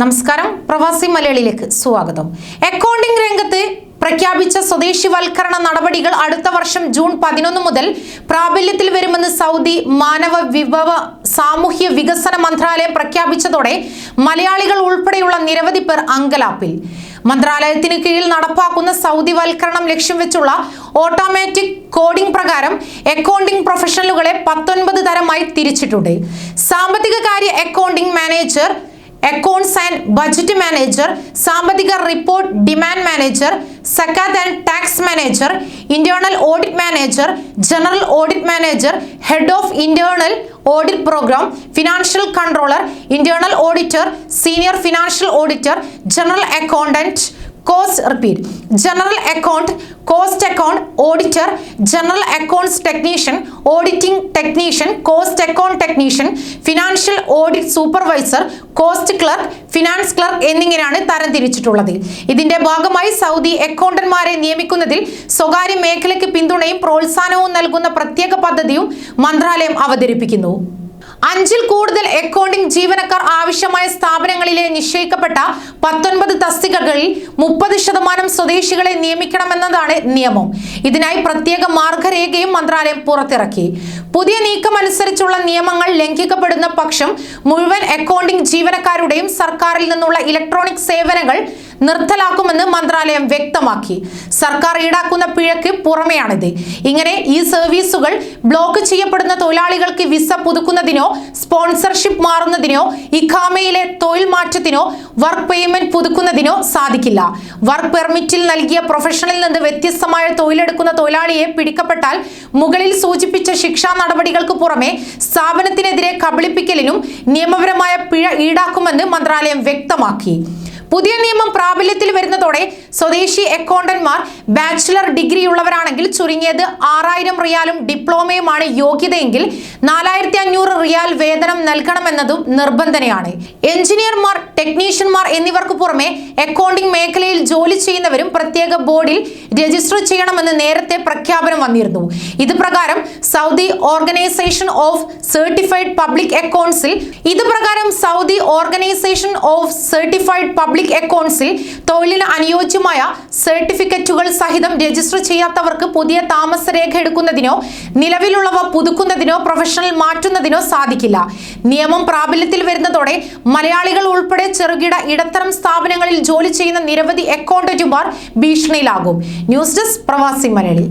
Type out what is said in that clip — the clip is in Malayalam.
നമസ്കാരം. പ്രവാസി മലയാളിയിലേക്ക് സ്വാഗതം. അക്കൗണ്ടിംഗ് രംഗത്ത് പ്രഖ്യാപിച്ച സ്വദേശിവൽക്കരണ നടപടികൾ അടുത്ത വർഷം ജൂൺ പതിനൊന്ന് മുതൽ പ്രാബല്യത്തിൽ വരുമെന്ന് സൗദി മാനവ വിഭവ സാമൂഹ്യ വികസന മന്ത്രാലയം പ്രഖ്യാപിച്ചതോടെ മലയാളികൾ ഉൾപ്പെടെയുള്ള നിരവധി പേർ അങ്കലാപ്പിൽ. മന്ത്രാലയത്തിന് കീഴിൽ നടപ്പാക്കുന്ന സൗദി വൽക്കരണം ലക്ഷ്യം വെച്ചുള്ള ഓട്ടോമാറ്റിക് കോഡിംഗ് പ്രകാരം അക്കൗണ്ടിംഗ് പ്രൊഫഷണലുകളെ പത്തൊൻപത് തരമായി തിരിച്ചിട്ടുണ്ട്. സാമ്പത്തിക കാര്യ accounting manager accounts and budget manager സാമ്പത്തിക report demand manager zakat and tax manager internal audit manager general audit manager head of internal audit program financial controller internal auditor senior financial auditor general accountant cost repeat general account cost account auditor general accounts technician auditing technician cost account technician financial audit supervisor cost clerk finance clerk എന്നിങ്ങനെയാണ് തരംതിരിച്ചിട്ടുള്ളത് ഇതിന്റെ ഭാഗമായി സൗദി അക്കൗണ്ടന്മാരെ നിയമിക്കുന്നതിൽ സ്വകാര്യ മേഖലയ്ക്ക് പിന്തുണയും പ്രോത്സാഹനവും നൽകുന്ന പ്രത്യേക പദ്ധതിയും മന്ത്രാലയം അവതരിപ്പിക്കുന്നു. അഞ്ചിൽ കൂടുതൽ അക്കൗണ്ടിംഗ് ജീവനക്കാർ ആവശ്യമായ സ്ഥാപനങ്ങളിലെ നിശ്ചയിക്കപ്പെട്ട പത്തൊൻപത് തസ്തികകളിൽ മുപ്പത് ശതമാനം സ്വദേശികളെ നിയമിക്കണമെന്നതാണ് നിയമം. ഇതിനായി പ്രത്യേക മാർഗരേഖയും മന്ത്രാലയം പുറത്തിറക്കി. പുതിയ നീക്കം അനുസരിച്ചുള്ള നിയമങ്ങൾ ലംഘിക്കപ്പെടുന്ന പക്ഷം മുഴുവൻ അക്കൗണ്ടിംഗ് ജീവനക്കാരുടെയും സർക്കാരിൽ നിന്നുള്ള ഇലക്ട്രോണിക് സേവനങ്ങൾ നിർത്തലാക്കുമെന്ന് മന്ത്രാലയം വ്യക്തമാക്കി. സർക്കാർ ഈടാക്കുന്ന പിഴയ്ക്ക് പുറമെയാണിത്. ഇങ്ങനെ ഈ സർവീസുകൾ ബ്ലോക്ക് ചെയ്യപ്പെടുന്ന തൊഴിലാളികൾക്ക് വിസ പുതുക്കുന്നതിനോ സ്പോൺസർഷിപ്പ് മാറുന്നതിനോ ഇഖാമയിലെ തൊഴിൽ മാറ്റത്തിനോ വർക്ക് പേയ്മെന്റ് പുതുക്കുന്നതിനോ സാധിക്കില്ല. വർക്ക് പെർമിറ്റിൽ നൽകിയ പ്രൊഫഷനിൽ നിന്ന് വ്യത്യസ്തമായ തൊഴിലെടുക്കുന്ന തൊഴിലാളിയെ പിടിക്കപ്പെട്ടാൽ മുകളിൽ സൂചിപ്പിച്ച ശിക്ഷാ നടപടികൾക്ക് പുറമെ സ്ഥാപനത്തിനെതിരെ കബളിപ്പിക്കലിനും നിയമപരമായ പിഴ ഈടാക്കുമെന്ന് മന്ത്രാലയം വ്യക്തമാക്കി. പുതിയ നിയമം പ്രാബല്യത്തിൽ വരുന്നതോടെ സ്വദേശി അക്കൗണ്ടന്മാർ ബാച്ചിലർ ഡിഗ്രി ഉള്ളവരാണെങ്കിൽ ചുരുങ്ങിയത് ആറായിരം റിയാലും ഡിപ്ലോമയുമാണ് യോഗ്യതയെങ്കിൽ നാലായിരത്തി അഞ്ഞൂറ് റിയാൽ വേതനം നൽകണമെന്നതും നിർബന്ധനയാണ്. എഞ്ചിനീയർമാർ ടെക്നീഷ്യന്മാർ എന്നിവർക്ക് പുറമെ അക്കൗണ്ടിംഗ് മേഖലയിൽ ജോലി ചെയ്യുന്നവരും പ്രത്യേക ബോർഡിൽ രജിസ്റ്റർ ചെയ്യണമെന്ന് നേരത്തെ പ്രഖ്യാപനം വന്നിരുന്നു. ഇത് പ്രകാരം Saudi organisation of certified public അക്കൗണ്ട്സിൽ ഇത് പ്രകാരം Saudi organisation of certified public അക്കൗണ്ട്സിൽ തൊഴിലിന് അനുയോജ്യമായ സർട്ടിഫിക്കറ്റുകൾ സഹിതം രജിസ്റ്റർ ചെയ്യാത്തവർക്ക് പുതിയ താമസരേഖ എടുക്കുന്നതിനോ നിലവിലുള്ളവ പുതുക്കുന്നതിനോ പ്രൊഫഷണൽ മാറ്റുന്നതിനോ സാധിക്കില്ല. നിയമം പ്രാബല്യത്തിൽ വരുന്നതോടെ മലയാളികൾ ഉൾപ്പെടെ ചെറുകിട ഇടത്തരം സ്ഥാപനങ്ങളിൽ ജോലി ചെയ്യുന്ന നിരവധി അക്കൗണ്ടന്റുമാർ ഭീഷണിയിലാകും. ന്യൂസ് ഡെസ്ക് പ്രവാസി മലയാളി.